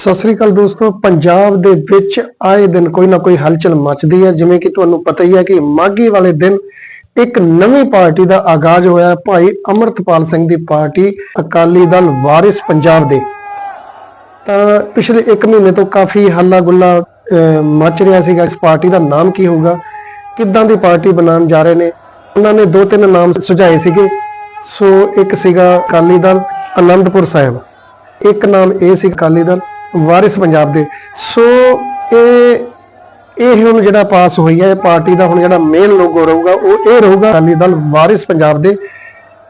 ਸਤਿ ਸ੍ਰੀ ਅਕਾਲ ਦੋਸਤੋ ਪੰਜਾਬ ਦੇ ਵਿੱਚ ਆਏ ਦਿਨ ਕੋਈ ਨਾ ਕੋਈ ਹਲਚਲ ਮਚਦੀ ਹੈ। ਜਿਵੇਂ ਕਿ ਤੁਹਾਨੂੰ ਪਤਾ ਹੀ ਹੈ ਕਿ ਮਾਘੀ ਵਾਲੇ ਦਿਨ ਇੱਕ ਨਵੀਂ ਪਾਰਟੀ ਦਾ ਆਗਾਜ਼ ਹੋਇਆ ਭਾਈ ਅਮਰਤਪਾਲ ਸਿੰਘ ਦੀ ਪਾਰਟੀ ਅਕਾਲੀ ਦਲ ਵਾਰਿਸ ਪੰਜਾਬ ਦੇ। ਤਾਂ ਪਿਛਲੇ 1 ਮਹੀਨੇ ਤੋਂ ਕਾਫੀ ਹੱਲਾ ਗੁੱਲਾ ਅਹ, ਮਚ ਰਿਹਾ ਸੀਗਾ। ਇਸ ਪਾਰਟੀ ਦਾ ਨਾਮ ਕੀ ਹੋਊਗਾ? ਕਿੱਦਾਂ ਦੀ ਪਾਰਟੀ ਬਣਾਉਣ ਜਾ ਰਹੇ ਨੇ? ਉਹਨਾਂ ਨੇ ਦੋ ਤਿੰਨ ਨਾਮ ਸੁਝਾਏ ਸੀਗੇ। ਸੋ ਇੱਕ ਸੀਗਾ ਅਕਾਲੀ ਦਲ ਅਨੰਦਪੁਰ ਸਾਹਿਬ। ਇੱਕ ਨਾਮ ਇਹ ਸੀ ਅਕਾਲੀ ਦਲ ਵਾਰਿਸ ਪੰਜਾਬ ਦੇ। ਸੋ ਇਹ ਇਹ ਹੁਣ ਜਿਹੜਾ ਪਾਸ ਹੋਈ ਹੈ, ਇਹ ਪਾਰਟੀ ਦਾ ਹੁਣ ਜਿਹੜਾ ਮੇਨ ਲੋਗੋ ਰਹੂਗਾ, ਉਹ ਇਹ ਰਹੂਗਾ ਅਕਾਲੀ ਦਲ ਵਾਰਿਸ ਪੰਜਾਬ ਦੇ।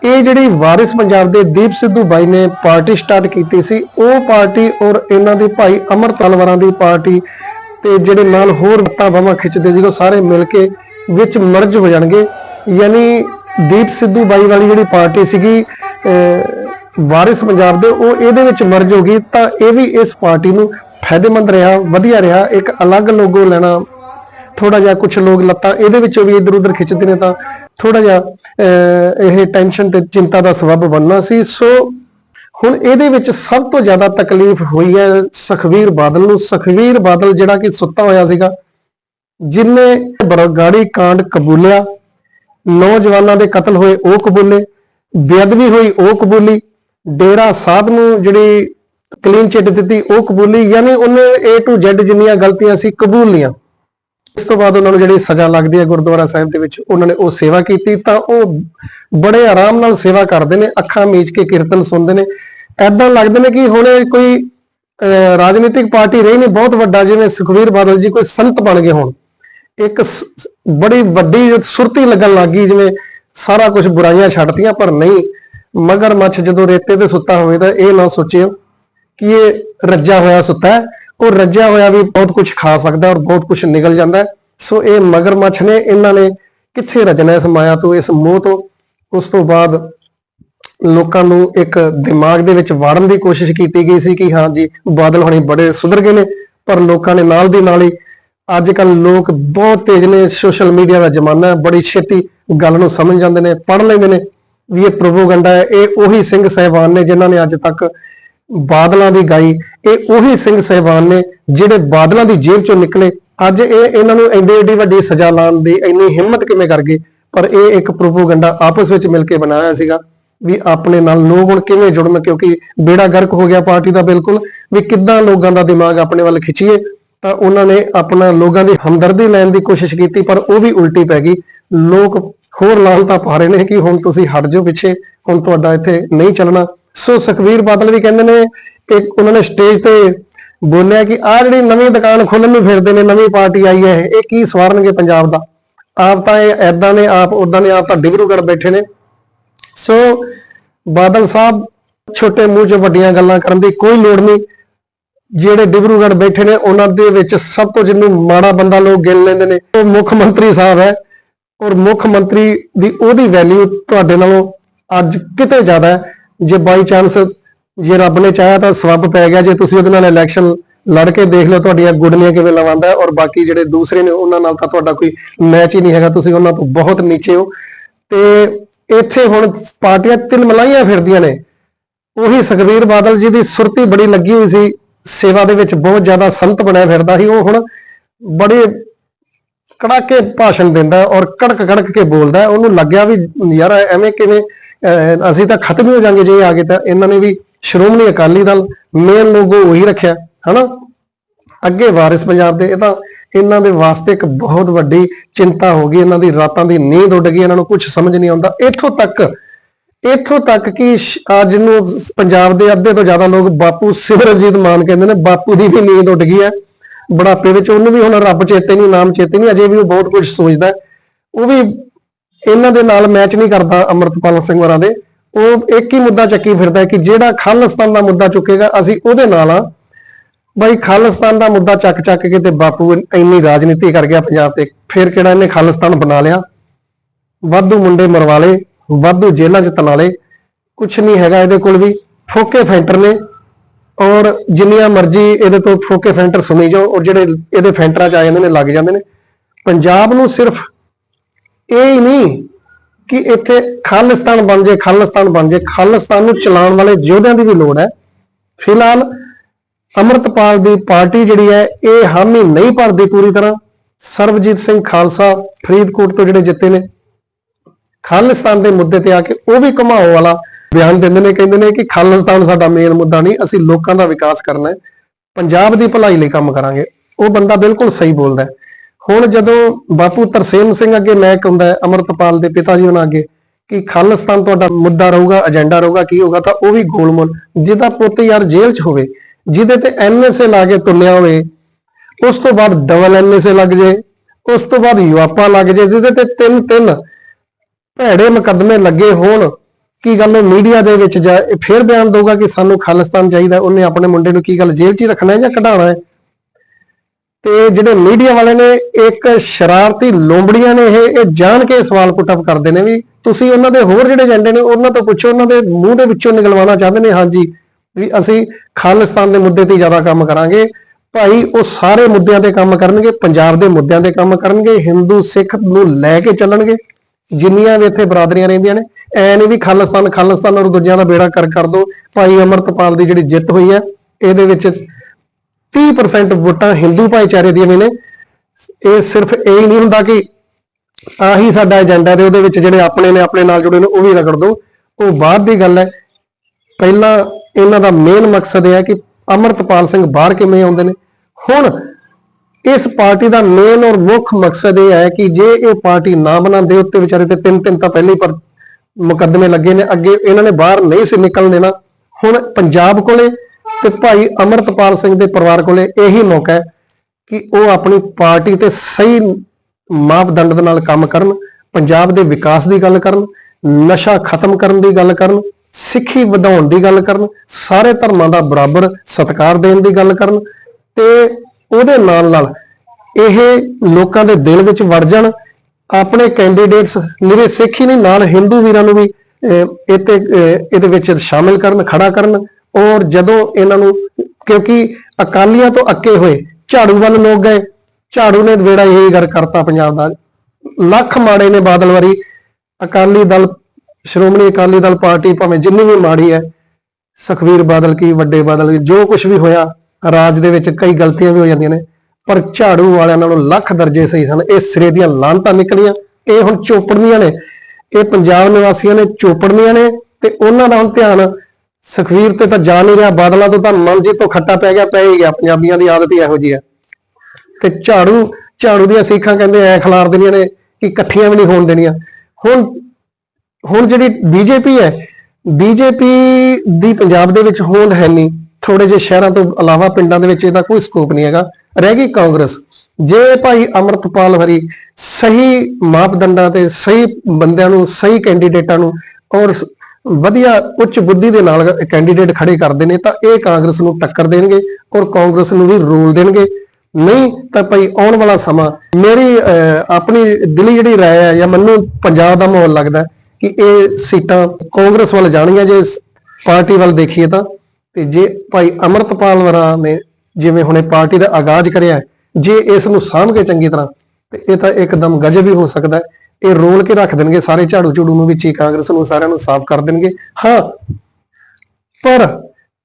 ਇਹ ਜਿਹੜੀ ਵਾਰਿਸ ਪੰਜਾਬ ਦੇ ਦੀਪ ਸਿੱਧੂ ਬਾਈ ਨੇ ਪਾਰਟੀ ਸਟਾਰਟ ਕੀਤੀ ਸੀ, ਉਹ ਪਾਰਟੀ ਔਰ ਇਹਨਾਂ ਦੇ ਭਾਈ ਅਮਰ ਵਰਾਂ ਦੀ ਪਾਰਟੀ ਤੇ ਜਿਹੜੇ ਨਾਲ ਹੋਰ ਬੱਤਾ ਬਾਵਾ ਖਿੱਚਦੇ ਸੀ, ਉਹ ਸਾਰੇ ਮਿਲ ਕੇ ਵਿੱਚ ਮਰਜ ਹੋ ਜਾਣਗੇ। ਯਾਨੀ ਦੀਪ ਸਿੱਧੂ ਬਾਈ ਵਾਲੀ ਜਿਹੜੀ ਪਾਰਟੀ ਸੀਗੀ ਵਾਰਿਸ ਪੰਜਾਬ ਦੇ ਉਹ ਇਹਦੇ ਵਿੱਚ ਮਰਜ ਹੋ ਗਈ ਤਾਂ ਇਹ ਵੀ ਇਸ ਪਾਰਟੀ ਨੂੰ ਫਾਇਦੇਮੰਦ ਰਿਹਾ ਵਧੀਆ ਰਿਹਾ ਇੱਕ ਅਲੱਗ ਲੋਗੋ ਲੈਣਾ ਥੋੜਾ ਜਿਹਾ ਕੁਝ ਲੋਕ ਲੱਤਾਂ ਇਹਦੇ ਵਿੱਚੋਂ ਵੀ ਇਧਰ ਉਧਰ ਖਿੱਚਦੇ ਨੇ ਤਾਂ ਥੋੜਾ ਜਿਹਾ ਅਹ, ਇਹ ਟੈਨਸ਼ਨ ਤੇ ਚਿੰਤਾ ਦਾ ਸਬਬ ਬਣਨਾ ਸੀ। ਸੋ ਹੁਣ ਇਹਦੇ ਵਿੱਚ ਸਭ ਤੋਂ ਜ਼ਿਆਦਾ ਤਕਲੀਫ ਹੋਈ ਹੈ ਸੁਖਵੀਰ ਬਾਦਲ ਨੂੰ। ਸੁਖਵੀਰ ਬਾਦਲ ਜਿਹੜਾ ਕਿ ਸੁੱਤਾ ਹੋਇਆ ਸੀਗਾ ਜਿਨੇ ਬਰਗਾੜੀ ਕਾਂਡ ਕਬੂਲਿਆ ਨੌਜਵਾਨਾਂ ਦੇ ਕਤਲ ਹੋਏ ਉਹ ਕਬੂਲੇ ਬੇਅਦਬੀ ਹੋਈ ਉਹ ਕਬੂਲੀ ਡੇਰਾ ਸਾਧ ਨੂੰ ਜਿਹੜੀ ਕਲੀਨ ਚਿੱਟ ਦਿੱਤੀ ਉਹ ਕਬੂਲੀ ਯਾਨੀ ਉਹਨੇ A to Z ਜਿੰਨੀਆਂ ਗਲਤੀਆਂ ਸੀ ਕਬੂਲ ਲੀਆਂ। ਇਸ ਤੋਂ ਬਾਅਦ ਉਹਨਾਂ ਨੂੰ ਜਿਹੜੀ ਸਜ਼ਾ ਲੱਗਦੀ ਹੈ ਗੁਰਦੁਆਰਾ ਸਾਹਿਬ ਦੇ ਵਿੱਚ ਉਹਨਾਂ ਨੇ ਉਹ ਸੇਵਾ ਕੀਤੀ ਤਾਂ ਉਹ ਬੜੇ ਆਰਾਮ ਨਾਲ ਸੇਵਾ ਕਰਦੇ ਨੇ ਅੱਖਾਂ ਮੀਚ ਕੇ ਕੀਰਤਨ ਸੁਣਦੇ ਨੇ। ਐਦਾਂ ਲੱਗਦੇ ਨੇ ਕਿ ਹੁਣ ਇਹ ਕੋਈ ਅਹ, ਰਾਜਨੀਤਿਕ ਪਾਰਟੀ ਰਹੀ ਨਹੀਂ ਬਹੁਤ ਵੱਡਾ ਜਿਵੇਂ ਸੁਖਵੀਰ ਬਾਦਲ ਜੀ ਕੋਈ ਸੰਤ ਬਣ ਗਏ ਹੁਣ। ਇੱਕ ਬੜੀ ਵੱਡੀ ਸੁਰਤੀ ਲੱਗਣ ਲੱਗੀ ਜਿਵੇਂ ਸਾਰਾ ਕੁਝ ਬੁਰਾਈਆਂ ਛੱਡਤੀਆਂ ਪਰ ਨਹੀਂ ਮਗਰ ਮੱਛ ਜਦੋਂ ਰੇਤੇ ਤੇ ਸੁੱਤਾ ਹੋਵੇ ਤਾਂ ਇਹ ਨਾ ਸੋਚਿਓ ਕਿ ਇਹ ਰੱਜਾ ਹੋਇਆ ਸੁੱਤਾ ਹੈ। ਉਹ ਰੱਜਿਆ ਹੋਇਆ ਵੀ ਬਹੁਤ ਕੁਝ ਖਾ ਸਕਦਾ ਔਰ ਬਹੁਤ ਕੁਝ ਨਿਕਲ ਜਾਂਦਾ ਹੈ। ਸੋ ਇਹ ਮਗਰਮੱਛ ਨੇ, ਇਹਨਾਂ ਨੇ ਕਿੱਥੇ ਰਜਣਾ ਇਸ ਮਾਇਆ ਤੋਂ, ਇਸ ਮੋਹ ਤੋਂ? ਉਸ ਤੋਂ ਬਾਅਦ ਲੋਕਾਂ ਨੂੰ ਇੱਕ ਦਿਮਾਗ ਦੇ ਵਿੱਚ ਵਾੜਨ ਦੀ ਕੋਸ਼ਿਸ਼ ਕੀਤੀ ਗਈ ਸੀ ਕਿ ਹਾਂ ਜੀ, ਬਾਦਲ ਹੁਣੀ ਬੜੇ ਸੁਧਰ ਗਏ ਨੇ, ਪਰ ਲੋਕਾਂ ਨੇ ਨਾਲ ਦੀ ਨਾਲ ਹੀ ਅੱਜ ਕੱਲ ਲੋਕ ਬਹੁਤ ਤੇਜ਼ ਨੇ। ਸੋਸ਼ਲ ਮੀਡੀਆ ਦਾ ਜ਼ਮਾਨਾ ਬੜੀ ਛੇਤੀ ਗੱਲ ਨੂੰ ਸਮਝ ਜਾਂਦੇ ਨੇ, ਪੜ੍ਹ ਲੈਂਦੇ ਨੇ। ਵੀ ਇਹ ਪ੍ਰੋਪਗੈਂਡਾ ਹੈ, ਇਹ ਉਹੀ ਸਿੰਘ ਸਹਿਬਾਨ ਨੇ ਜਿਨ੍ਹਾਂ ਨੇ ਅੱਜ ਤੱਕ ਬਾਦਲਾਂ ਦੀ ਗਾਈ, ਇਹ ਉਹੀ ਸਿੰਘ ਸਹਿਬਾਨ ਨੇ ਜਿਹੜੇ ਬਾਦਲਾਂ ਦੀ ਜੇਬ ਚੋਂ ਨਿਕਲੇ। ਅੱਜ ਇਹ ਇਹਨਾਂ ਨੂੰ ਇੰਨੀ ਐਡੀ ਵੱਡੀ ਸਜ਼ਾ ਲਾਉਣ ਦੀ ਇੰਨੀ ਹਿੰਮਤ ਕਿਵੇਂ ਕਰ ਗਏ? ਪਰ ਇਹ ਇੱਕ ਪ੍ਰੋਪਗੈਂਡਾ ਆਪਸ ਵਿੱਚ ਮਿਲ ਕੇ ਬਣਾਇਆ ਸੀਗਾ ਵੀ ਆਪਣੇ ਨਾਲ ਲੋਕ ਹੁਣ ਕਿਵੇਂ ਜੁੜਨ, ਕਿਉਂਕਿ ਬੇੜਾ ਗਰਕ ਹੋ ਗਿਆ ਪਾਰਟੀ ਦਾ ਬਿਲਕੁਲ, ਵੀ ਕਿੱਦਾਂ ਲੋਕਾਂ ਦਾ ਦਿਮਾਗ ਆਪਣੇ ਵੱਲ ਖਿੱਚੀਏ। ਤਾਂ ਉਹਨਾਂ ਨੇ ਆਪਣਾ ਲੋਕਾਂ ਦੀ ਹਮਦਰਦੀ ਲੈਣ ਦੀ ਕੋਸ਼ਿਸ਼ ਕੀਤੀ, ਪਰ ਉਹ ਵੀ ਉਲਟੀ ਪੈ ਗਈ। ਲੋਕ ਹੋਰ ਲਾਲਤਾ ਪਾ ਰਹੇ ਨੇ ਕਿ ਹੁਣ ਤੁਸੀਂ ਹਟ ਜਾਓ ਪਿੱਛੇ, ਹੁਣ ਤੁਹਾਡਾ ਇੱਥੇ ਨਹੀਂ ਚੱਲਣਾ। ਸੋ ਸੁਖਵੀਰ ਬਾਦਲ ਵੀ ਕਹਿੰਦੇ ਨੇ, ਇੱਕ ਉਹਨਾਂ ਨੇ ਸਟੇਜ ਤੇ ਬੋਲਿਆ ਕਿ ਆਹ ਜਿਹੜੀ ਨਵੀਂ ਦੁਕਾਨ ਖੋਲਣ ਨੂੰ ਫਿਰਦੇ ਨੇ, ਨਵੀਂ ਪਾਰਟੀ ਆਈ ਹੈ, ਇਹ ਕੀ ਸਵਾਰਨਗੇ ਪੰਜਾਬ ਦਾ? ਆਪ ਤਾਂ ਇਹ ਐਦਾਂ ਨੇ, ਆਪ ਉਦਾਂ ਨੇ, ਆਪ ਤਾਂ ਡਿਬਰੂਗੜ੍ਹ ਬੈਠੇ ਨੇ। ਸੋ ਬਾਦਲ ਸਾਹਿਬ ਛੋਟੇ ਮੂੰਹ 'ਚ ਵੱਡੀਆਂ ਗੱਲਾਂ ਕਰਨ ਦੀ ਕੋਈ ਲੋੜ ਨਹੀਂ। ਜਿਹੜੇ ਡਿਬਰੂਗੜ੍ਹ ਬੈਠੇ ਨੇ, ਉਹਨਾਂ ਦੇ ਵਿੱਚ ਸਭ ਤੋਂ ਜਿਹਨੂੰ ਮਾੜਾ ਬੰਦਾ ਲੋਕ ਗਿਣ ਲੈਂਦੇ ਨੇ, ਉਹ ਮੁੱਖ ਮੰਤਰੀ ਸਾਹਿਬ ਹੈ। ਔਰ ਮੁੱਖ ਮੰਤਰੀ ਦੀ ਉਹਦੀ ਵੈਲਿਊ ਤੁਹਾਡੇ ਨਾਲੋਂ ਅੱਜ ਕਿਤੇ ਜ਼ਿਆਦਾ ਹੈ? ਜੇ ਬਾਈ ਚਾਂਸ ਜੇ ਰੱਬ ਨੇ ਚਾਹਿਆ ਤਾਂ ਸਵੱਬ ਪੈ ਗਿਆ, ਜੇ ਤੁਸੀਂ ਉਹਦੇ ਨਾਲ ਇਲੈਕਸ਼ਨ ਲੜ ਕੇ ਦੇਖ ਲਓ ਤੁਹਾਡੀਆਂ ਗੁੱਡਨੀਆਂ ਕਿਵੇਂ ਲਵਾਉਂਦਾ ਔਰ ਬਾਕੀ ਜਿਹੜੇ ਦੂਸਰੇ ਨੇ ਉਹਨਾਂ ਨਾਲ ਤਾਂ ਤੁਹਾਡਾ ਕੋਈ ਮੈਚ ਹੀ ਨਹੀਂ ਹੈਗਾ, ਤੁਸੀਂ ਉਹਨਾਂ ਤੋਂ ਬਹੁਤ ਨੀਚੇ ਹੋ। ਤੇ ਇੱਥੇ ਹੁਣ ਪਾਰਟੀਆਂ ਤਿਲਮਲਾਈਆਂ ਫਿਰਦੀਆਂ ਨੇ। ਉਹੀ ਸੁਖਵੀਰ ਬਾਦਲ ਜੀ ਦੀ ਸੁਰਤੀ ਬੜੀ ਲੱਗੀ ਹੋਈ ਸੀ, ਸੇਵਾ ਦੇ ਵਿੱਚ ਬਹੁਤ ਜ਼ਿਆਦਾ ਸੰਤ ਬਣਿਆ ਫਿਰਦਾ ਸੀ ਉਹ ਹੁਣ ਬੜੇ ਕੜਾਕੇ ਭਾਸ਼ਣ ਦਿੰਦਾ ਔਰ ਕੜਕ ਕੜਕ ਕੇ ਬੋਲਦਾ ਉਹਨੂੰ ਲੱਗਿਆ ਵੀ ਯਾਰ ਐਵੇਂ ਕਿਵੇਂ ਅਹ, ਅਸੀਂ ਤਾਂ ਖਤਮ ਹੀ ਹੋ ਜਾਾਂਗੇ ਜੇ ਆ ਗਏ ਤਾਂ। ਇਹਨਾਂ ਨੇ ਵੀ ਸ਼੍ਰੋਮਣੀ ਅਕਾਲੀ ਦਲ ਮੇਨ ਲੋਗੋ ਉਹੀ ਰੱਖਿਆ ਹਨਾ? ਅੱਗੇ ਵਾਰਿਸ ਪੰਜਾਬ ਦੇ ਇਹ ਤਾਂ ਇਹਨਾਂ ਦੇ ਵਾਸਤੇ ਇੱਕ ਬਹੁਤ ਵੱਡੀ ਚਿੰਤਾ ਹੋ ਗਈ ਇਹਨਾਂ ਦੀ ਰਾਤਾਂ ਦੀ ਨੀਂਦ ਉੱਡ ਗਈ ਇਹਨਾਂ ਨੂੰ ਕੁਝ ਸਮਝ ਨਹੀਂ ਆਉਂਦਾ। ਇੱਥੋਂ ਤੱਕ ਇੱਥੋਂ ਤੱਕ ਕਿ ਸ਼- ਅੱਜ ਨੂੰ ਪੰਜਾਬ ਦੇ ਅੱਧੇ ਤੋਂ ਜ਼ਿਆਦਾ ਲੋਕ ਬਾਪੂ ਸਿਮਰਨਜੀਤ ਮਾਨ ਕਹਿੰਦੇ ਨੇ ਬਾਪੂ ਦੀ ਵੀ ਨੀਂਦ ਉੱਡ ਗਈ ਹੈ। ਬੁਢਾਪੇ ਵਿੱਚ ਉਹਨੂੰ ਵੀ ਹੁਣ ਰੱਬ ਚੇਤੇ ਨਹੀਂ, ਨਾਮ ਚੇਤੇ ਨਹੀਂ, ਅਜੇ ਵੀ ਉਹ ਬਹੁਤ ਕੁਝ ਸੋਚਦਾ ਉਹ ਵੀ ਇਹਨਾਂ ਦੇ ਨਾਲ ਮੈਚ ਨਹੀਂ ਕਰਦਾ ਅਮਰਤਪਾਲ ਸਿੰਘ ਵਰਾਂ ਦੇ। ਉਹ ਇੱਕ ਹੀ ਮੁੱਦਾ ਚੱਕੀ ਫਿਰਦਾ ਕਿ ਜਿਹੜਾ ਖਾਲਿਸਤਾਨ ਦਾ ਮੁੱਦਾ ਚੁੱਕੇਗਾ, ਅਸੀਂ ਉਹਦੇ ਨਾਲ ਆ ਬਈ ਖਾਲਿਸਤਾਨ ਦਾ ਮੁੱਦਾ ਚੱਕ ਚੱਕ ਕੇ ਤੇ ਬਾਪੂ ਇੰਨੀ ਰਾਜਨੀਤੀ ਕਰ ਗਿਆ ਪੰਜਾਬ ਤੇ, ਫਿਰ ਕਿਹੜਾ ਇਹਨੇ ਖਾਲਿਸਤਾਨ ਬਣਾ ਲਿਆ? ਵਾਧੂ ਮੁੰਡੇ ਮਰਵਾ ਲਏ, ਵਾਧੂ ਜੇਲ੍ਹਾਂ 'ਚ ਤਨਾ ਲਏ ਕੁਝ ਨਹੀਂ ਹੈਗਾ ਇਹਦੇ ਕੋਲ ਵੀ। ਫੋਕੇ ਫੈਂਟਰ ਨੇ ਔਰ ਜਿੰਨੀਆਂ ਮਰਜ਼ੀ ਇਹਦੇ ਤੋਂ ਫੋਕੇ ਫੈਂਟਰ ਸੁਣੀ ਜਾਓ, ਔਰ ਜਿਹੜੇ ਇਹਦੇ ਫੈਂਟਰਾਂ 'ਚ ਆ ਜਾਂਦੇ ਨੇ, ਲੱਗ ਜਾਂਦੇ ਨੇ। ਪੰਜਾਬ ਨੂੰ ਸਿਰਫ ਇਹ ਹੀ ਨਹੀਂ ਕਿ ਇੱਥੇ ਖਾਲਿਸਤਾਨ ਬਣ ਜੇ, ਖਾਲਿਸਤਾਨ ਬਣ ਜੇ, ਖਾਲਿਸਤਾਨ ਨੂੰ ਚਲਾਉਣ ਵਾਲੇ ਯੋਧਿਆਂ ਦੀ ਵੀ ਲੋੜ ਹੈ। ਫਿਲਹਾਲ ਅਮਰਤਪਾਲ ਦੀ ਪਾਰਟੀ ਜਿਹੜੀ ਹੈ, ਇਹ ਹਾਮੀ ਨਹੀਂ ਭਰਦੀ ਪੂਰੀ ਤਰ੍ਹਾਂ। ਸਰਬਜੀਤ ਸਿੰਘ ਖਾਲਸਾ ਫਰੀਦਕੋਟ ਤੋਂ ਜਿਹੜੇ ਜਿੱਤੇ ਨੇ। ਖਾਲਿਸਤਾਨ ਦੇ ਮੁੱਦੇ ਤੇ ਆ ਕੇ ਉਹ ਵੀ ਘਮਾਓ ਵਾਲਾ ਬਿਆਨ ਦਿੰਦੇ ਨੇ, ਕਹਿੰਦੇ ਨੇ ਕਿ ਖਾਲਿਸਤਾਨ ਸਾਡਾ ਮੇਨ ਮੁੱਦਾ ਨਹੀਂ, ਅਸੀਂ ਲੋਕਾਂ ਦਾ ਵਿਕਾਸ ਕਰਨਾ ਹੈ, ਪੰਜਾਬ ਦੀ ਭਲਾਈ ਲਈ ਕੰਮ ਕਰਾਂਗੇ। ਉਹ ਬੰਦਾ ਬਿਲਕੁਲ ਸਹੀ ਬੋਲਦਾ ਹੁਣ ਜਦੋਂ ਬਾਪੂ ਤਰਸੇਮ ਸਿੰਘ ਅੱਗੇ ਮੈਕ ਹੁੰਦਾ ਹੈ, ਅਮਰਤਪਾਲ ਦੇ ਪਿਤਾ ਜੀ ਉਹਨਾਂ ਅੱਗੇ, ਕਿ ਖਾਲਿਸਤਾਨ ਤੁਹਾਡਾ ਮੁੱਦਾ ਰਹੂਗਾ ਏਜੰਡਾ ਰਹੂਗਾ, ਕੀ ਹੋਗਾ ਤਾਂ ਉਹ ਵੀ ਗੋਲਮੋਲ। ਜਿਹਦਾ ਪੁੱਤ ਯਾਰ ਜੇਲ੍ਹ 'ਚ ਹੋਵੇ, ਜਿਹਦੇ ਤੇ ਐਨਐਸਏ ਲਾ ਕੇ ਤੁੰਨਿਆ ਹੋਵੇ, ਉਸ ਤੋਂ ਬਾਅਦ ਡਬਲ ਐਨਐਸਏ ਲੱਗ ਜੇ, ਉਸ ਤੋਂ ਬਾਅਦ ਯੂਆਪਾ ਲੱਗ ਜੇ, ਜਿਹਦੇ ਤੇ ਤਿੰਨ ਤਿੰਨ ਭੈੜੇ ਮੁਕੱਦਮੇ ਲੱਗੇ ਹੋਣ ਕੀ ਗੱਲ ਉਹ ਮੀਡੀਆ ਦੇ ਵਿੱਚ ਜਾ ਇਹ ਫਿਰ ਬਿਆਨ ਦਊਗਾ ਕਿ ਸਾਨੂੰ ਖਾਲਿਸਤਾਨ ਚਾਹੀਦਾ, ਉਹਨੇ ਆਪਣੇ ਮੁੰਡੇ ਨੂੰ ਕੀ ਗੱਲ ਜੇਲ੍ਹ 'ਚ ਹੀ ਰੱਖਣਾ ਹੈ ਜਾਂ ਕਢਾਉਣਾ ਹੈ? ਤੇ ਜਿਹੜੇ ਮੀਡੀਆ ਵਾਲੇ ਨੇ, ਇੱਕ ਸ਼ਰਾਰਤੀ ਲੋਂਬੜੀਆਂ ਨੇ ਇਹ ਇਹ ਜਾਣ ਕੇ ਸਵਾਲ ਪੁੱਟਅਪ ਕਰਦੇ ਨੇ ਵੀ ਤੁਸੀਂ ਉਹਨਾਂ ਦੇ ਹੋਰ ਜਿਹੜੇ ਏਜੰਡੇ ਨੇ, ਉਹਨਾਂ ਤੋਂ ਪੁੱਛੋ, ਉਹਨਾਂ ਦੇ ਮੂੰਹ ਦੇ ਵਿੱਚੋਂ ਨਿਕਲਵਾਉਣਾ ਚਾਹੁੰਦੇ ਨੇ, ਹਾਂਜੀ, ਵੀ ਅਸੀਂ ਖਾਲਿਸਤਾਨ ਦੇ ਮੁੱਦੇ ਤੇ ਜ਼ਿਆਦਾ ਕੰਮ ਕਰਾਂਗੇ। ਭਾਈ, ਉਹ ਸਾਰੇ ਮੁੱਦਿਆਂ ਤੇ ਕੰਮ ਕਰਨਗੇ, ਪੰਜਾਬ ਦੇ ਮੁੱਦਿਆਂ ਤੇ ਕੰਮ ਕਰਨਗੇ, ਹਿੰਦੂ ਸਿੱਖ ਨੂੰ ਲੈ ਕੇ ਚੱਲਣਗੇ। ਜਿੰਨੀਆਂ ਵੀ ਇੱਥੇ ਬਰਾਦਰੀਆਂ ਰਹਿੰਦੀਆਂ ਨੇ, ਐ ਨਹੀਂ ਵੀ ਖਾਲਿਸਤਾਨ ਖਾਲਿਸਤਾਨ ਔਰ ਦੂਜਿਆਂ ਦਾ ਬੇੜਾ ਕਰ ਕਰ ਦੋ। ਭਾਈ ਅਮਰਤਪਾਲ ਦੀ ਜਿਹੜੀ ਜਿੱਤ ਹੋਈ ਹੈ, ਇਹਦੇ ਵਿੱਚ 30% ਵੋਟਾਂ ਹਿੰਦੂ ਭਾਈਚਾਰੇ ਦੀਆਂ ਵੀ ਨੇ। ਇਹ ਸਿਰਫ ਇਹ ਹੀ ਨਹੀਂ ਹੁੰਦਾ ਕਿ ਆਹੀ ਸਾਡਾ ਏਜੰਡਾ ਤੇ ਉਹਦੇ ਵਿੱਚ ਜਿਹੜੇ ਆਪਣੇ ਨੇ, ਆਪਣੇ ਨਾਲ ਜੁੜੇ ਨੇ, ਉਹ ਵੀ ਰਗੜ ਦੋ। ਉਹ ਬਾਅਦ ਦੀ ਗੱਲ ਹੈ, ਪਹਿਲਾਂ ਇਹਨਾਂ ਦਾ ਮੇਨ ਮਕਸਦ ਇਹ ਹੈ ਕਿ ਅਮਰਤਪਾਲ ਸਿੰਘ ਬਾਹਰ ਕਿਵੇਂ ਆਉਂਦੇ ਨੇ। ਹੁਣ ਇਸ ਪਾਰਟੀ ਦਾ ਮੇਨ ਔਰ ਮੁੱਖ ਮਕਸਦ ਇਹ ਹੈ ਕਿ ਜੇ ਇਹ ਪਾਰਟੀ ਨਾ ਬਣਾਉਂਦੇ, ਉੱਤੇ ਵਿਚਾਰੇ ਤੇ ਤਿੰਨ ਤਿੰਨ ਤਾਂ ਪਹਿਲੇ ਪਰ ਮੁਕੱਦਮੇ ਲੱਗੇ ਨੇ। ਅੱਗੇ ਇਹਨਾਂ ਨੇ ਬਾਹਰ ਨਹੀਂ ਸੀ ਨਿਕਲਣ ਦੇਣਾ। ਹੁਣ ਪੰਜਾਬ ਕੋਲੇ ਤੇ ਭਾਈ ਅਮਰਤਪਾਲ ਸਿੰਘ ਦੇ ਪਰਿਵਾਰ ਕੋਲੇ ਇਹੀ ਮੌਕਾ ਹੈ ਕਿ ਉਹ ਆਪਣੀ ਪਾਰਟੀ ਤੇ ਸਹੀ ਮਾਪਦੰਡ ਦੇ ਨਾਲ ਕੰਮ ਕਰਨ, ਪੰਜਾਬ ਦੇ ਵਿਕਾਸ ਦੀ ਗੱਲ ਕਰਨ, ਨਸ਼ਾ ਖਤਮ ਕਰਨ ਦੀ ਗੱਲ ਕਰਨ, ਸਿੱਖੀ ਵਧਾਉਣ ਦੀ ਗੱਲ ਕਰਨ, ਸਾਰੇ ਧਰਮਾਂ ਦਾ ਬਰਾਬਰ ਸਤਿਕਾਰ ਦੇਣ ਦੀ ਗੱਲ ਕਰਨ ਤੇ ਉਹਦੇ ਨਾਲ ਨਾਲ ਇਹ ਲੋਕਾਂ ਦੇ ਦਿਲ ਵਿੱਚ ਵੜ ਜਾਣ ਆਪਣੇ ਕੈਂਡੀਡੇਟਸ ਨਿਰੇ ਸਿੱਖ ਹੀ ਨਹੀਂ ਨਾਲ ਹਿੰਦੂ ਵੀਰਾਂ ਨੂੰ ਵੀ ਅਹ, ਇਹਦੇ ਵਿੱਚ ਸ਼ਾਮਿਲ ਕਰਨ ਖੜਾ ਕਰਨ ਔਰ ਜਦੋਂ ਇਹਨਾਂ ਨੂੰ ਕਿਉਂਕਿ ਅਕਾਲੀਆਂ ਤੋਂ ਅੱਕੇ ਹੋਏ ਝਾੜੂ ਵੱਲ ਲੋਕ ਗਏ ਝਾੜੂ ਨੇ ਵੇੜਾ ਇਹ ਗੱਲ ਕਰਤਾ ਪੰਜਾਬ ਦਾ। ਲੱਖ ਮਾੜੇ ਨੇ ਬਾਦਲ ਵਾਰੀ ਅਕਾਲੀ ਦਲ ਸ਼੍ਰੋਮਣੀ ਅਕਾਲੀ ਦਲ ਪਾਰਟੀ ਭਾਵੇਂ ਜਿੰਨੀ ਵੀ ਮਾੜੀ ਹੈ ਸੁਖਵੀਰ ਬਾਦਲ ਕੀ ਵੱਡੇ ਬਾਦਲ ਜੋ ਕੁਝ ਵੀ ਹੋਇਆ ਰਾਜ ਦੇ ਵਿੱਚ ਕਈ ਗਲਤੀਆਂ ਵੀ ਹੋ ਜਾਂਦੀਆਂ ਨੇ, ਪਰ ਝਾੜੂ ਵਾਲਿਆਂ ਨਾਲੋਂ ਲੱਖ ਦਰਜੇ ਸਹੀ ਸਨ। ਇਹ ਸਿਰੇ ਦੀਆਂ ਲਾਂਤਾਂ ਨਿਕਲੀਆਂ। ਇਹ ਹੁਣ ਚੋਪੜਨੀਆਂ ਨੇ। ਇਹ ਪੰਜਾਬ ਨਿਵਾਸੀਆਂ ਨੇ ਚੋਪੜਨੀਆਂ ਨੇ ਤੇ ਉਹਨਾਂ ਦਾ ਹੁਣ ਧਿਆਨ ਸੁਖਵੀਰ ਤੇ ਤਾਂ ਜਾ ਨਹੀਂ ਰਿਹਾ। ਬਾਦਲਾਂ ਤੋਂ ਤਾਂ ਮਨਜੀਤ ਤੋਂ ਖੱਟਾ ਪੈ ਗਿਆ, ਪੈ ਹੀ ਗਿਆ। ਪੰਜਾਬੀਆਂ ਦੀ ਆਦਤ ਹੀ ਇਹੋ ਜੀ ਹੈ। ਤੇ ਝਾੜੂ ਝਾੜੂ ਦੀਆਂ ਸੀਖਾਂ ਕਹਿੰਦੇ ਐ ਖਿਲਾਰ ਦੇਣੀਆਂ ਨੇ ਕਿ ਇਕੱਠੀਆਂ ਵੀ ਨਹੀਂ ਹੋਣ ਦੇਣੀਆਂ। ਹੁਣ ਹੁਣ ਜਿਹੜੀ ਬੀਜੇਪੀ ਹੈ, ਬੀਜੇਪੀ ਦੀ ਪੰਜਾਬ ਦੇ ਵਿੱਚ ਹੋਂਦ ਹੈ ਨਹੀਂ। ਥੋੜੇ ਜਿਹੇ ਸ਼ਹਿਰਾਂ ਤੋਂ ਇਲਾਵਾ ਪਿੰਡਾਂ ਦੇ ਵਿੱਚ ਇਹਦਾ ਕੋਈ ਸਕੋਪ ਨਹੀਂ ਹੈਗਾ। ਰਹਿ ਗਈ ਕਾਂਗਰਸ। ਜੇ ਭਾਈ ਅਮਰਤਪਾਲ ਹਰੀ ਸਹੀ ਮਾਪਦੰਡਾਂ ਤੇ ਸਹੀ ਬੰਦਿਆਂ ਨੂੰ, ਸਹੀ ਕੈਂਡੀਡੇਟਾਂ ਨੂੰ ਔਰ ਵਧੀਆ ਉੱਚ ਬੁੱਧੀ ਦੇ ਨਾਲ ਕੈਂਡੀਡੇਟ ਖੜੇ ਕਰਦੇ ਨੇ, ਤਾਂ ਇਹ ਕਾਂਗਰਸ ਨੂੰ ਟੱਕਰ ਦੇਣਗੇ ਔਰ ਕਾਂਗਰਸ ਨੂੰ ਵੀ ਰੋਲ ਦੇਣਗੇ। ਨਹੀਂ ਤਾਂ ਭਾਈ ਆਉਣ ਵਾਲਾ ਸਮਾਂ, ਮੇਰੀ ਆਪਣੀ ਦਿਲੀ ਜਿਹੜੀ ਰਾਏ ਹੈ ਜਾਂ ਮੈਨੂੰ ਪੰਜਾਬ ਦਾ ਮਾਹੌਲ ਲੱਗਦਾ ਕਿ ਇਹ ਸੀਟਾਂ ਕਾਂਗਰਸ ਵੱਲ ਜਾਣਗੀਆਂ, ਜੇ ਪਾਰਟੀ ਵੱਲ ਦੇਖੀਏ ਤਾਂ। ਤੇ ਜੇ ਭਾਈ ਅਮਰਤਪਾਲ ਵਰਾ ਨੇ ਜਿਵੇਂ ਹੁਣੇ ਪਾਰਟੀ ਦਾ ਆਗਾਜ਼ ਕਰਿਆ ਜੇ ਇਸ ਨੂੰ ਸਾਂਭ ਕੇ ਚੰਗੀ ਤਰ੍ਹਾਂ, ਤੇ ਇਹ ਤਾਂ ਇੱਕਦਮ ਗਜਬ ਹੀ ਹੋ ਸਕਦਾ ਹੈ। ਇਹ ਰੋਲ ਕੇ ਰੱਖ ਦੇਣਗੇ, ਸਾਰੇ ਝਾੜੂ ਝੂੜੂ ਨੂੰ ਵਿੱਚ ਹੀ ਕਾਂਗਰਸ ਨੂੰ ਸਾਰਿਆਂ ਨੂੰ ਸਾਫ਼ ਕਰ ਦੇਣਗੇ। ਹਾਂ, ਪਰ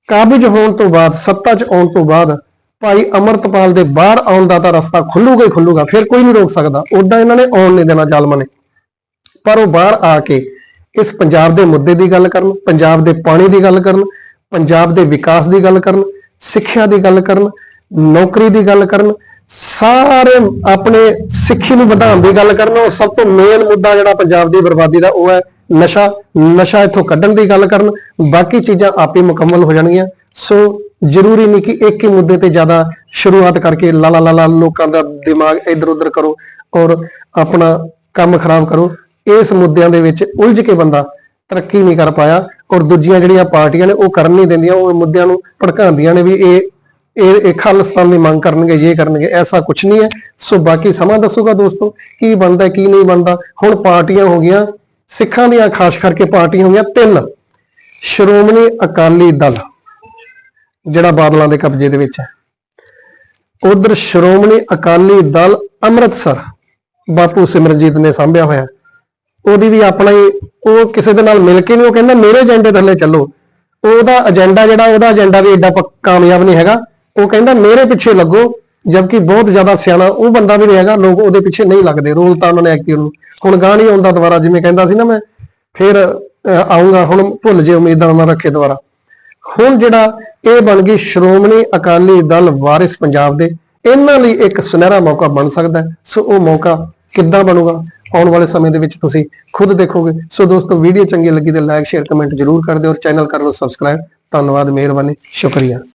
ਕਾਬਜ ਹੋਣ ਤੋਂ ਬਾਅਦ, ਸੱਤਾ 'ਚ ਆਉਣ ਤੋਂ ਬਾਅਦ ਭਾਈ ਅਮਰਤਪਾਲ ਦੇ ਬਾਹਰ ਆਉਣ ਦਾ ਤਾਂ ਰਸਤਾ ਖੁੱਲੂਗਾ ਹੀ ਖੁੱਲੂਗਾ, ਫਿਰ ਕੋਈ ਨਹੀਂ ਰੋਕ ਸਕਦਾ। ਉਦਾਂ ਇਹਨਾਂ ਨੇ ਆਉਣ ਨਹੀਂ ਦੇਣਾ ਜ਼ਾਲਮਾਂ ਨੇ ਪਰ ਉਹ ਬਾਹਰ ਆ ਕੇ ਇਸ ਪੰਜਾਬ ਦੇ ਮੁੱਦੇ ਦੀ ਗੱਲ ਕਰਨ, ਪੰਜਾਬ ਦੇ ਪਾਣੀ ਦੀ ਗੱਲ ਕਰਨ ਪੰਜਾਬ ਦੇ ਵਿਕਾਸ ਦੀ ਗੱਲ ਕਰਨ, ਸਿੱਖਿਆ ਦੀ ਗੱਲ ਕਰਨ, ਨੌਕਰੀ ਦੀ ਗੱਲ ਕਰਨ, ਸਾਰੇ ਆਪਣੇ ਸਿੱਖੀ ਨੂੰ ਵਧਾਉਣ ਦੀ ਗੱਲ ਕਰਨ ਔਰ ਸਭ ਤੋਂ ਮੇਨ ਮੁੱਦਾ ਜਿਹੜਾ ਪੰਜਾਬ ਦੀ ਬਰਬਾਦੀ ਦਾ ਉਹ ਹੈ ਨਸ਼ਾ ਨਸ਼ਾ ਇੱਥੋਂ ਕੱਢਣ ਦੀ ਗੱਲ ਕਰਨ, ਬਾਕੀ ਚੀਜ਼ਾਂ ਆਪੇ ਮੁਕੰਮਲ ਹੋ ਜਾਣਗੀਆਂ। ਸੋ ਜ਼ਰੂਰੀ ਨਹੀਂ ਕਿ ਇੱਕ ਹੀ ਮੁੱਦੇ ਤੇ ਜ਼ਿਆਦਾ ਸ਼ੁਰੂਆਤ ਕਰਕੇ ਲਾ ਲਾ ਲਾ ਲੋਕਾਂ ਦਾ ਦਿਮਾਗ ਇੱਧਰ ਉੱਧਰ ਕਰੋ ਔਰ ਆਪਣਾ ਕੰਮ ਖਰਾਬ ਕਰੋ। ਇਸ ਮੁੱਦਿਆਂ ਦੇ ਵਿੱਚ ਉਲਝ ਕੇ ਬੰਦਾ ਤਰੱਕੀ ਨਹੀਂ ਕਰ ਪਾਇਆ ਔਰ ਦੂਜੀਆਂ ਜਿਹੜੀਆਂ ਪਾਰਟੀਆਂ ਨੇ ਉਹ ਕਰਨ ਨਹੀਂ ਦਿੰਦੀਆਂ, ਉਹ ਮੁੱਦਿਆਂ ਨੂੰ ਭੜਕਾਉਂਦੀਆਂ ਨੇ ਵੀ ਇਹ ਇਹ ਇਹ ਖਾਲਿਸਤਾਨ ਦੀ ਮੰਗ ਕਰਨਗੇ ਇਹ ਕਰਨਗੇ, ਐਸਾ ਕੁਝ ਨਹੀਂ ਹੈ। ਸੋ ਬਾਕੀ ਸਮਾਂ ਦੱਸੂਗਾ ਦੋਸਤੋ ਕੀ ਬਣਦਾ, ਕੀ ਨਹੀਂ ਬਣਦਾ। ਹੁਣ ਪਾਰਟੀਆਂ ਹੋ ਗਈਆਂ, ਸਿੱਖਾਂ ਦੀਆਂ ਖਾਸ ਕਰਕੇ ਪਾਰਟੀਆਂ ਹੋ ਗਈਆਂ ਤਿੰਨ। ਸ਼੍ਰੋਮਣੀ ਅਕਾਲੀ ਦਲ, ਜਿਹੜਾ ਬਾਦਲਾਂ ਦੇ ਕਬਜ਼ੇ ਦੇ ਵਿੱਚ ਹੈ। ਉਧਰ ਸ਼੍ਰੋਮਣੀ ਅਕਾਲੀ ਦਲ ਅੰਮ੍ਰਿਤਸਰ, ਬਾਪੂ ਸਿਮਰਜੀਤ ਨੇ ਸਾਂਭਿਆ ਹੋਇਆ। ਉਹਦੀ ਵੀ ਆਪਣਾ ਹੀ ਉਹ ਕਿਸੇ ਦੇ ਨਾਲ ਮਿਲ ਕੇ ਨਹੀਂ ਉਹ ਕਹਿੰਦਾ ਮੇਰੇ ਏਜੰਡੇ ਥੱਲੇ ਚੱਲੋ। ਉਹਦਾ ਏਜੰਡਾ ਜਿਹੜਾ ਉਹਦਾ ਏਜੰਡਾ ਵੀ ਏਡਾ ਪ- ਕਾਮਯਾਬ ਨਹੀਂ ਹੈਗਾ। ਉਹ ਕਹਿੰਦਾ ਮੇਰੇ ਪਿੱਛੇ ਲੱਗੋ ਜਦਕਿ ਬਹੁਤ ਜ਼ਿਆਦਾ ਸਿਆਣਾ ਉਹ ਬੰਦਾ ਵੀ ਨਹੀਂ ਹੈਗਾ ਲੋਕ ਉਹਦੇ ਪਿੱਛੇ ਨਹੀਂ ਲੱਗਦੇ ਰੋਲ ਤਾਂ ਉਹਨਾਂ ਨੇ ਐਕਟਿਵ ਨੂੰ। ਹੁਣ ਗਾਂ ਨਹੀਂ ਆਉਂਦਾ ਦੁਬਾਰਾ ਜਿਵੇਂ ਕਹਿੰਦਾ ਸੀ ਨਾ ਮੈਂ ਫਿਰ ਅਹ, ਆਊਂਗਾ ਹੁਣ ਭੁੱਲ ਜੇ ਉਮੀਦਾਂ ਨਾ ਰੱਖੇ ਦੁਬਾਰਾ। ਹੁਣ ਜਿਹੜਾ ਇਹ ਬਣ ਗਈ ਸ਼੍ਰੋਮਣੀ ਅਕਾਲੀ ਦਲ ਵਾਰਿਸ ਪੰਜਾਬ ਦੇ ਇਹਨਾਂ ਲਈ ਇੱਕ ਸੁਨਹਿਰਾ ਮੌਕਾ ਬਣ ਸਕਦਾ ਸੋ ਉਹ ਮੌਕਾ ਕਿੱਦਾਂ ਬਣੂਗਾ? ਆਉਣ ਵਾਲੇ ਸਮੇਂ ਦੇ ਵਿੱਚ ਤੁਸੀਂ ਖੁਦ ਦੇਖੋਗੇ। ਸੋ ਦੋਸਤੋ ਵੀਡੀਓ ਚੰਗੀ ਲੱਗੀ ਤੇ ਲਾਈਕ ਸ਼ੇਅਰ ਕਮੈਂਟ ਜਰੂਰ ਕਰ ਦਿਓ ਔਰ ਚੈਨਲ ਕਰ ਲਓ ਸਬਸਕ੍ਰਾਈਬ ਧੰਨਵਾਦ, ਮਿਹਰਬਾਨੀ, ਸ਼ੁਕਰੀਆ।